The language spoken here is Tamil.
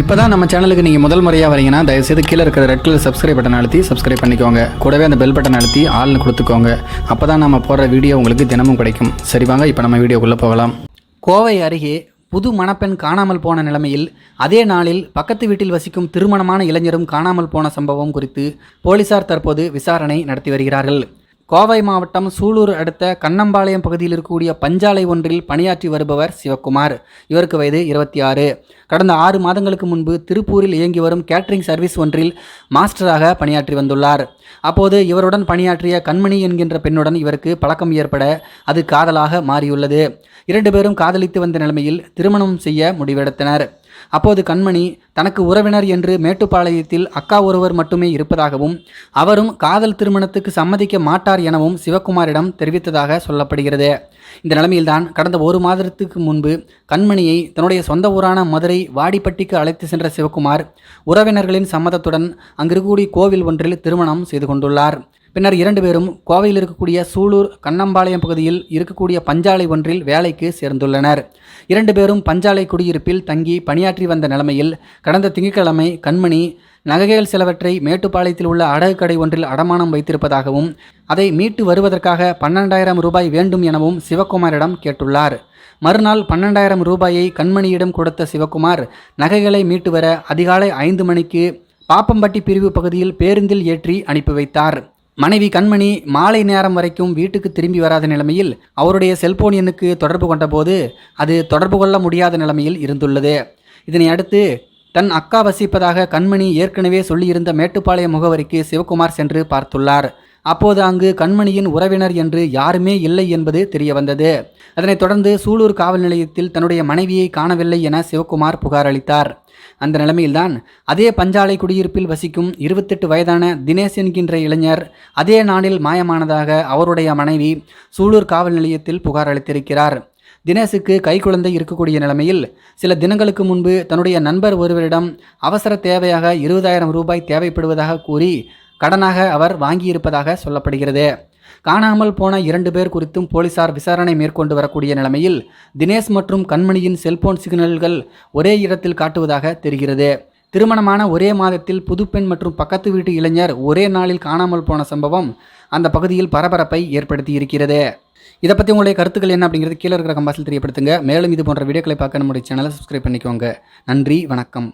இப்போ தான் நம்ம சேனலுக்கு நீங்கள் முதல் முறையாக வரீங்கன்னா தயவுசெய்து கீழே இருக்கிற ரெட் கலர் சப்ஸ்கிரைப் பட்டன் அழுத்தி சப்ஸ்கிரைப் பண்ணிக்கோங்க. கூடவே அந்த பெல் பட்டன் அழுத்தி ஆள்னு கொடுத்துக்கோங்க. அப்போ தான் நம்ம போடுற வீடியோ உங்களுக்கு தினமும் கிடைக்கும். சரி வாங்க இப்போ நம்ம வீடியோக்குள்ளே போகலாம். கோவை அருகே புது மணப்பெண் காணாமல் போன நிலைமையில் அதே நாளில் பக்கத்து வீட்டில் வசிக்கும் திருமணமான இளைஞரும் காணாமல் போன சம்பவம் குறித்து போலீசார் தற்போது விசாரணை நடத்தி வருகிறார்கள். கோவை மாவட்டம் சூலூர் அடுத்த கண்ணம்பாளையம் பகுதியில் இருக்கக்கூடிய பஞ்சாலை ஒன்றில் பணியாற்றி வருபவர் சிவக்குமார். இவருக்கு வயது இருபத்தி ஆறு கடந்த ஆறு மாதங்களுக்கு முன்பு திருப்பூரில் இயங்கி வரும் கேட்டரிங் சர்வீஸ் ஒன்றில் மாஸ்டராக பணியாற்றி வந்துள்ளார். அப்போது இவருடன் பணியாற்றிய கண்மணி என்கின்ற பெண்ணுடன் இவருக்கு பழக்கம் ஏற்பட அது காதலாக மாறியுள்ளது. இரண்டு பேரும் காதலித்து வந்த நிலைமையில் திருமணம் செய்ய முடிவெடுத்தனர். அப்போது கண்மணி தனக்கு உறவினர் என்று மேட்டுப்பாளையத்தில் அக்கா ஒருவர் மட்டுமே இருப்பதாகவும் அவரும் காதல் திருமணத்துக்கு சம்மதிக்க மாட்டார் எனவும் சிவகுமாரிடம் தெரிவித்ததாக சொல்லப்படுகிறது. இந்த நிலைமையில்தான் கடந்த ஒரு மாதத்துக்கு முன்பு கண்மணியை தன்னுடைய சொந்த ஊரான மதுரை வாடிப்பட்டிக்கு அழைத்து சென்ற சிவகுமார் உறவினர்களின் சம்மதத்துடன் அங்கிருக்கூடிய கோவில் ஒன்றில் திருமணம் செய்து கொண்டுள்ளார். பின்னர் இரண்டு பேரும் கோவையில் இருக்கக்கூடிய சூலூர் கண்ணம்பாளையம் பகுதியில் இருக்கக்கூடிய பஞ்சாலை ஒன்றில் வேலைக்கு சேர்ந்துள்ளனர். இரண்டு பேரும் பஞ்சாலை குடியிருப்பில் தங்கி பணியாற்றி வந்த நிலைமையில் கடந்த திங்கட்கிழமை கண்மணி நகைகள் சிலவற்றை மேட்டுப்பாளையத்தில் உள்ள அடகு கடை ஒன்றில் அடமானம் வைத்திருப்பதாகவும் அதை மீட்டு வருவதற்காக பன்னெண்டாயிரம் ரூபாய் வேண்டும் எனவும் சிவக்குமாரிடம் கேட்டுள்ளார். மறுநாள் பன்னெண்டாயிரம் ரூபாயை கண்மணியிடம் கொடுத்த சிவக்குமார் நகைகளை மீட்டு வர அதிகாலை ஐந்து மணிக்கு பாப்பம்பட்டி பிரிவு பகுதியில் பேருந்தில் ஏற்றி அனுப்பி வைத்தார். மனைவி கண்மணி மாலை நேரம் வரைக்கும் வீட்டுக்கு திரும்பி வராத நிலைமையில் அவருடைய செல்போன் எண்ணுக்கு தொடர்பு கொண்டபோது அது தொடர்பு கொள்ள முடியாத நிலைமையில் இருந்துள்ளது. இதனை அடுத்து தன் அக்கா வசிப்பதாக கண்மணி ஏற்கனவே சொல்லியிருந்த மேட்டுப்பாளையம் முகவரிக்கு சிவகுமார் சென்று பார்த்துள்ளார். அப்போது அங்கு கண்மணியின் உறவினர் என்று யாருமே இல்லை என்பது தெரியவந்தது. அதனைத் தொடர்ந்து சூலூர் காவல் நிலையத்தில் தன்னுடைய மனைவியை காணவில்லை என சிவகுமார் புகார் அளித்தார். அந்த நிலைமையில்தான் அதே பஞ்சாலை குடியிருப்பில் வசிக்கும் இருபத்தெட்டு வயதான தினேஷ் என்கின்ற இளைஞர் அதே நாளில் மாயமானதாக அவருடைய மனைவி சூலூர் காவல் நிலையத்தில் புகார் அளித்திருக்கிறார். தினேஷுக்கு கைக்குழந்தை இருக்கக்கூடிய நிலைமையில் சில தினங்களுக்கு முன்பு தன்னுடைய நண்பர் ஒருவரிடம் அவசர தேவையாக இருபதாயிரம் ரூபாய் தேவைப்படுவதாக கூறி கடனாக அவர் வாங்கியிருப்பதாக சொல்லப்படுகிறது. காணாமல் போன இரண்டு பேர் குறித்தும் போலீசார் விசாரணை மேற்கொண்டு வரக்கூடிய நிலைமையில் தினேஷ் மற்றும் கண்மணியின் செல்போன் சிக்னல்கள் ஒரே இடத்தில் காட்டுவதாக தெரிகிறது. திருமணமான ஒரே மாதத்தில் புதுப்பெண் மற்றும் பக்கத்து வீட்டு இளைஞர் ஒரே நாளில் காணாமல் போன சம்பவம் அந்த பகுதியில் பரபரப்பை ஏற்படுத்தி இருக்கிறது இதை பற்றி உங்களுடைய கருத்துக்கள் என்ன அப்படிங்கிறது கீழே இருக்கிற கம்பாசில் தெரியப்படுத்துங்க. மேலும் இது போன்ற வீடியோக்களை பார்க்க நம்முடைய சேனலை சப்ஸ்கிரைப் பண்ணிக்கோங்க. நன்றி வணக்கம்.